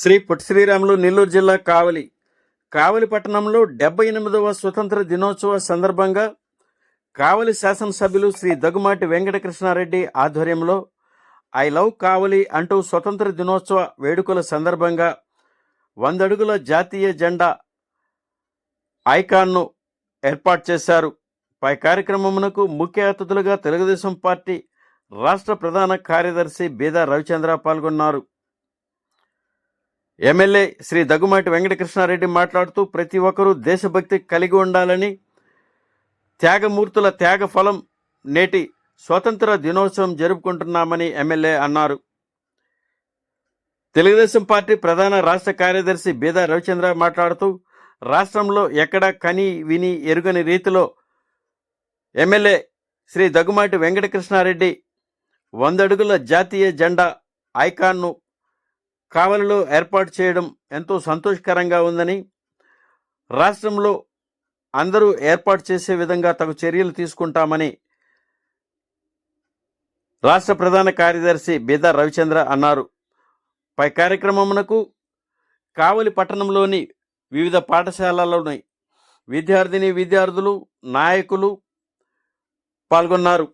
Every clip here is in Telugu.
శ్రీ పొట్టి శ్రీరాములు నెల్లూరు జిల్లా కావలి. కావలి పట్టణంలో డెబ్బై ఎనిమిదవ స్వతంత్ర దినోత్సవ సందర్భంగా కావలి శాసనసభ్యులు శ్రీ దగ్గుమాటి వెంకటకృష్ణారెడ్డి ఆధ్వర్యంలో ఐ లవ్ కావలి అంటూ స్వతంత్ర దినోత్సవ వేడుకల సందర్భంగా వందడుగుల జాతీయ జెండా ఐకాన్ను ఏర్పాటు చేశారు. పై కార్యక్రమమునకు ముఖ్య అతిథులుగా తెలుగుదేశం పార్టీ రాష్ట్ర ప్రధాన కార్యదర్శి బీదా రవిచంద్ర పాల్గొన్నారు. ఎమ్మెల్యే శ్రీ దగ్గుమాటి వెంకటకృష్ణారెడ్డి మాట్లాడుతూ ప్రతి ఒక్కరూ దేశభక్తి కలిగి ఉండాలని త్యాగమూర్తుల త్యాగ ఫలం నేటి స్వతంత్ర దినోత్సవం జరుపుకుంటున్నామని ఎమ్మెల్యే అన్నారు. తెలుగుదేశం పార్టీ ప్రధాన రాష్ట్ర కార్యదర్శి బీదా రవిచంద్ర మాట్లాడుతూ రాష్ట్రంలో ఎక్కడ కని విని ఎరుగని రీతిలో ఎమ్మెల్యే శ్రీ దగ్గుమాటి వెంకటకృష్ణారెడ్డి వందడుగుల జాతీయ జెండా ఐకాన్ను కావలిలో ఏర్పాటు చేయడం ఎంతో సంతోషకరంగా ఉందని రాష్ట్రంలో అందరూ ఏర్పాటు చేసే విధంగా తగు చర్యలు తీసుకుంటామని రాష్ట్ర ప్రధాన కార్యదర్శి బీదా రవిచంద్ర అన్నారు. పై కార్యక్రమమునకు కావలి పట్టణంలోని వివిధ పాఠశాలలోని విద్యార్థిని విద్యార్థులు నాయకులు పాల్గొన్నారు.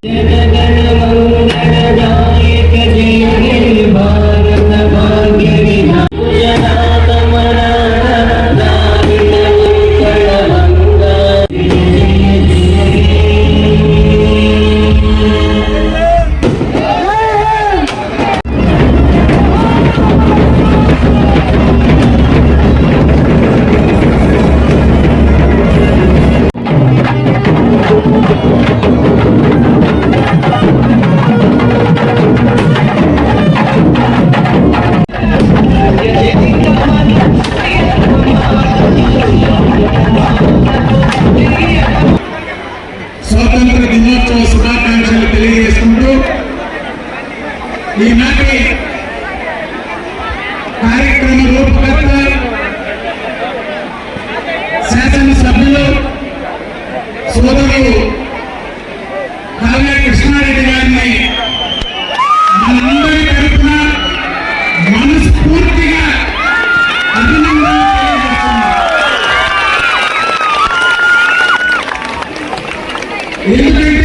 Yeah. ఈనాటి కార్యక్రమ రూపకర్త శాసనసభ్యులు సోదరులు కావ్య కృష్ణారెడ్డి గారిని మనందరి తరఫున మనస్ఫూర్తిగా అభినందన ఎందుకంటే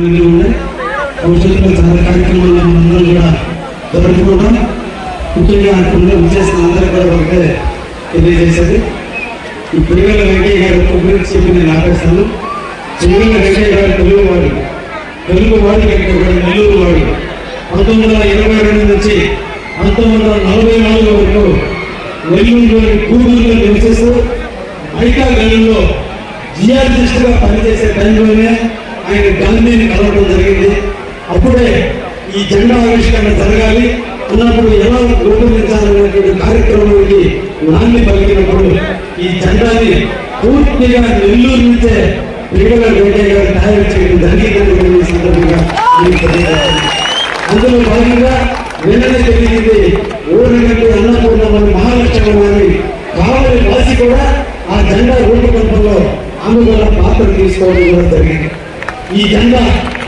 భవిష్యత్తులో చాలా కార్యక్రమాలు మనందరం కూడా జరుపుకుంటాం. ముఖ్యంగా అందులో విచ్చేసిన అందరూ కూడా ఒకటే తెలియజేసేది ఈ పిల్లల వెంకయ్య గారి గురించి చెప్పి నేను ఆపేస్తాను. పిల్లల వెంకయ్య గారు తెలుగువాడు వాడు తెలుగు నెల్లూరు వాడు పంతొమ్మిది వందల ఇరవై రెండు నుంచి పంతొమ్మిది వందల నలభై నాలుగు వరకు నెల్లూరులోని కూడూరులో నివసిస్తూ మైకా గల్లీలో జియాలజిస్ట్గా పనిచేసే టైంలోనే ఆయన గాంధీని కలవడం జరిగింది. అప్పుడే ఈ జెండా ఆవిష్కరణ జరగాలి. అన్నప్పుడు ఎలా రూపొందించాలనేటువంటి కార్యక్రమానికి నాంది పలికినప్పుడు ఈ జెండాని పూర్తిగా నెల్లూరు నుంచే పిల్లల వెంకయ్య గారు తయారు చేయడం జరిగిందని సందర్భంగా అందులో భాగంగా వెంటనే తెలిసింది ఊరినట్టు మహాలక్ష్మి మహాలక్ష్మణి కావలి వాసి కూడా ఆ జెండా రూపకల్పంలో ఆమె పాత్ర తీసుకోవడం కూడా జరిగింది. 你赢了。